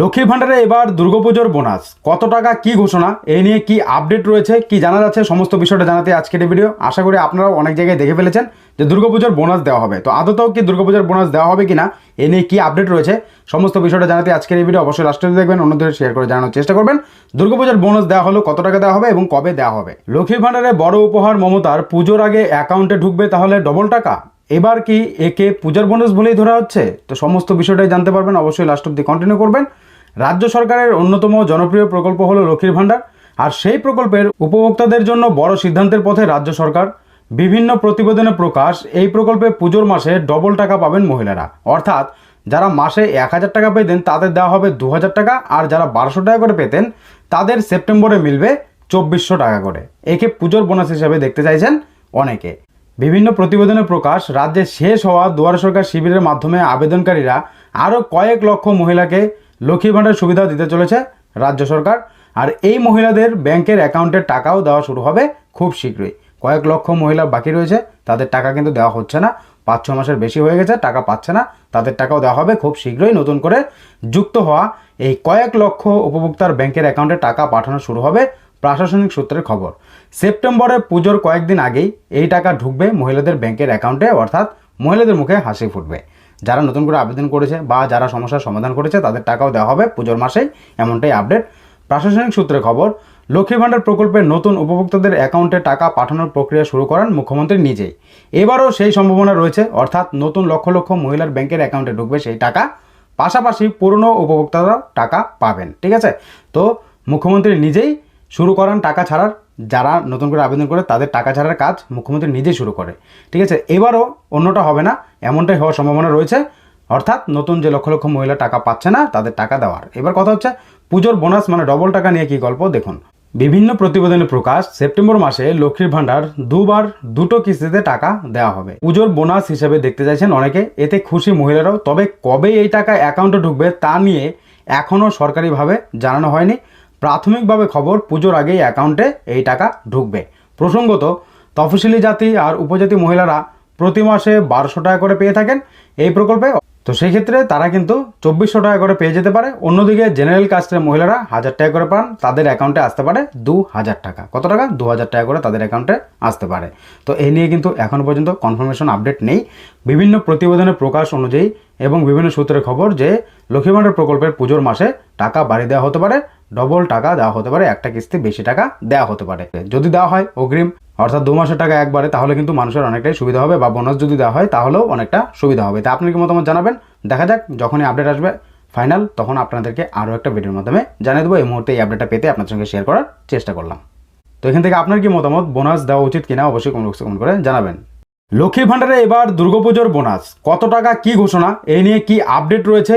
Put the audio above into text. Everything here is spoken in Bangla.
লক্ষ্মীর ভাণ্ডারে এবার দুর্গাপুজোর বোনাস। কত টাকা, কি ঘোষণা? এই নিয়ে কি আপডেট রয়েছে, কি জানা যাচ্ছে, সমস্ত বিষয়টা জানাতে আজকের এই ভিডিও। আশা করি আপনারাও অনেক জায়গায় দেখে ফেলেছেন যে দুর্গাপুজোর বোনাস দেওয়া হবে। তো আদতেও কি দুর্গাপুজোর বোনাস দেওয়া হবে কি না এ নিয়ে কি আপডেট রয়েছে, সমস্ত বিষয়টা জানাতে আজকের এই ভিডিও অবশ্যই লাস্টে দেখবেন, অন্যদের শেয়ার করে জানানোর চেষ্টা করবেন। দুর্গাপুজোর বোনাস দেওয়া হলো, কত টাকা দেওয়া হবে এবং কবে দেওয়া হবে? লক্ষ্মীর ভাণ্ডারে বড় উপহার মমতার, পুজোর আগে অ্যাকাউন্টে ঢুকবে তাহলে ডবল টাকা? এবার কি একে পূজার বোনাস বলেই ধরা হচ্ছে? তো সমস্ত বিষয়টাই জানতে পারবেন, অবশ্যই লাস্ট অব্দি কন্টিনিউ করবেন। রাজ্য সরকারের অন্যতম জনপ্রিয় প্রকল্প হলো লক্ষ্মীর ভাণ্ডার। আর সেই প্রকল্পের উপভোক্তাদের জন্য বড় সিদ্ধান্তের পথে রাজ্য সরকার। বিভিন্ন প্রতিবেদনে প্রকাশ, এই প্রকল্পে পুজোর মাসে ডবল টাকা পাবেন মহিলারা। অর্থাৎ যারা মাসে এক হাজার টাকা পেতেন, তাদের দেওয়া হবে দু হাজার টাকা। আর যারা বারোশো টাকা করে পেতেন, তাদের সেপ্টেম্বরে মিলবে চব্বিশশো টাকা করে। একে পুজোর বোনাস হিসেবে দেখতে চাইছেন অনেকে। বিভিন্ন প্রতিবেদনে প্রকাশ, রাজ্যে শেষ হওয়া দুয়ারে সরকার শিবিরের মাধ্যমে আবেদনকারীরা আরও কয়েক লক্ষ মহিলাকে লক্ষ্মী ভাণ্ডার সুবিধা দিতে চলেছে রাজ্য সরকার। আর এই মহিলাদের ব্যাংকের অ্যাকাউন্টে টাকাও দেওয়া শুরু হবে খুব শীঘ্রই। কয়েক লক্ষ মহিলা বাকি রয়েছে, তাদের টাকা কিন্তু দেওয়া হচ্ছে না। পাঁচ ছ মাসের বেশি হয়ে গেছে, টাকা পাচ্ছে না, তাদের টাকাও দেওয়া হবে খুব শীঘ্রই নতুন করে যুক্ত হওয়া। এই কয়েক লক্ষ উপভোক্তার ব্যাংকের অ্যাকাউন্টে টাকা পাঠানো শুরু হবে, প্রশাসনিক সূত্রের খবর। সেপ্টেম্বরে পুজোর কয়েকদিন আগেই এই টাকা ঢুকবে মহিলাদের ব্যাংকের অ্যাকাউন্টে, অর্থাৎ মহিলাদের মুখে হাসি ফুটবে। যারা নতুন করে আবেদন করেছে বা যারা সমস্যার সমাধান করেছে, তাদের টাকাও দেওয়া হবে পুজোর মাসেই। এমনটাই আপডেট প্রশাসনিক সূত্রে খবর, লক্ষ্মী ভাণ্ডার প্রকল্পের নতুন উপভোক্তাদের অ্যাকাউন্টে টাকা পাঠানোর প্রক্রিয়া শুরু করেন মুখ্যমন্ত্রী নিজেই। এবারও সেই সম্ভাবনা রয়েছে, অর্থাৎ নতুন লক্ষ লক্ষ মহিলার ব্যাংকের অ্যাকাউন্টে ঢুকবে সেই টাকা। পাশাপাশি পুরনো উপভোক্তারা টাকা পাবেন, ঠিক আছে? তো মুখ্যমন্ত্রী নিজেই শুরু করান টাকা ছাড়ার, যারা নতুন করে আবেদন করে তাদের টাকা ছাড়ার কাজ মুখ্যমন্ত্রী নিজেই শুরু করে। ঠিক আছে? এবারও অন্যটা হবে না, এমনটাই হওয়ার সম্ভাবনা রয়েছে। অর্থাৎ নতুন যে লক্ষ লক্ষ মহিলা টাকা পাচ্ছে না, তাদের টাকা দেওয়ার। এবার কথা হচ্ছে, পুজোর বোনাস মানে ডবল টাকা নিয়ে কি গল্প? দেখুন। বিভিন্ন প্রতিবেদনে প্রকাশ, সেপ্টেম্বর মাসে লক্ষ্মীর ভাণ্ডার দুবার দুটো কিস্তিতে টাকা দেওয়া হবে। পুজোর বোনাস হিসেবে দেখতে চাইছেন অনেকে, এতে খুশি মহিলারাও। তবে কবে এই টাকা অ্যাকাউন্টে ঢুকবে তা নিয়ে এখনও সরকারিভাবে জানানো হয়নি। প্রাথমিকভাবে খবর পুজোর আগেই অ্যাকাউন্টে এই টাকা ঢুকবে। প্রসঙ্গত, তফসিলি জাতি আর উপজাতি মহিলারা প্রতি মাসে বারোশো টাকা করে পেয়ে থাকেন এই প্রকল্পে। তো সেই ক্ষেত্রে তারা কিন্তু চব্বিশশো টাকা করে পেয়ে যেতে পারে। অন্যদিকে জেনারেল কাস্টের মহিলারা হাজার টাকা করে পান, তাদের অ্যাকাউন্টে আসতে পারে দু হাজার টাকা। কত টাকা? দু হাজার টাকা করে তাদের অ্যাকাউন্টে আসতে পারে। তো এই নিয়ে কিন্তু এখনও পর্যন্ত কনফার্মেশন আপডেট নেই। বিভিন্ন প্রতিবেদনের প্রকাশ অনুযায়ী এবং বিভিন্ন সূত্রের খবর যে লক্ষ্মী ভাণ্ডার প্রকল্পের পুজোর মাসে টাকা বাড়িয়ে দেওয়া হতে পারে। ডবল টাকা দেওয়া হতে পারে, একটা কিস্তি বেশি টাকা দেওয়া হতে পারে। যদি দেওয়া হয় অগ্রিম, অর্থাৎ দু মাসের টাকা একবারে, তাহলে কিন্তু মানুষের অনেকটাই সুবিধা হবে, বা বোনাস যদি দেওয়া হয়, তাহলেও অনেকটা সুবিধা হবে। তা আপনার কি মতামত জানাবেন? দেখা যাক, যখনই আপডেট আসবে ফাইনাল তখন আপনাদেরকে আরও একটা ভিডিওর মাধ্যমে জানিয়ে দেবো। এই মুহূর্তে এই আপডেটটা পেতে আপনার সঙ্গে শেয়ার করার চেষ্টা করলাম। তো এখান থেকে আপনার কি মতামত? বোনাস দেওয়া উচিত কিনা? অবশ্যই কমেন্ট বক্সে কমেন্ট করে জানাবেন। লক্ষ্মী ভাণ্ডারে এবার দুর্গাপুজোর বোনাস কত টাকা কি ঘোষণা? এই নিয়ে কি আপডেট রয়েছে?